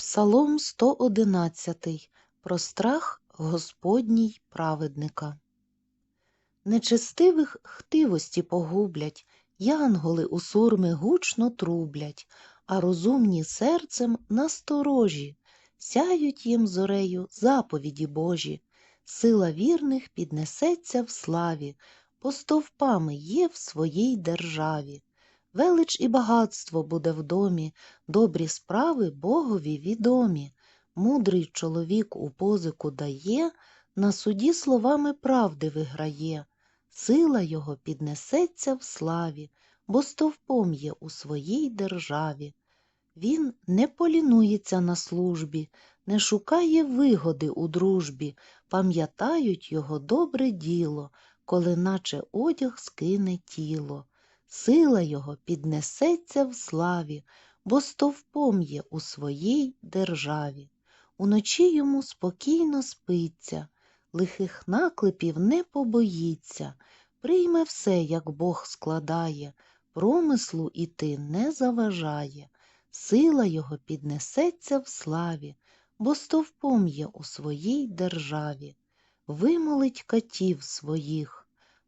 Псалом 111 Про страх Господній праведника. Нечестивих хтивості погублять, янголи у сурми гучно трублять, а розумні серцем насторожі, сяють їм зорею заповіді Божі. Сила вірних піднесеться в славі, бо стовпами є в своїй державі. Велич і багатство буде в домі, добрі справи Богові відомі. Мудрий чоловік у позику дає, на суді словами правди виграє. Сила його піднесеться в славі, бо стовпом є у своїй державі. Він не полінується на службі, не шукає вигоди у дружбі, пам'ятають його добре діло, коли наче одяг скине тіло. Сила його піднесеться в славі, бо стовпом є у своїй державі. Уночі йому спокійно спиться, лихих наклепів не побоїться, прийме все, як Бог складає, промислу іти не заважає. Сила його піднесеться в славі, бо стовпом є у своїй державі. Вимолить катів своїх,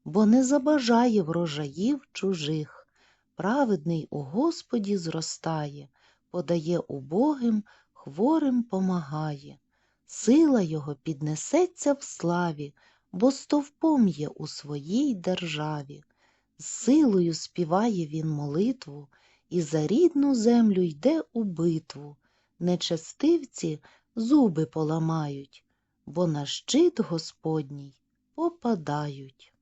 бо не забажає врожаїв чужих. Праведний у Господі зростає, подає убогим, хворим помагає. Сила його піднесеться в славі, бо стовпом є у своїй державі. З силою співає він молитву і за рідну землю йде у битву. Нечестивці зуби поламають, бо на щит Господній попадають.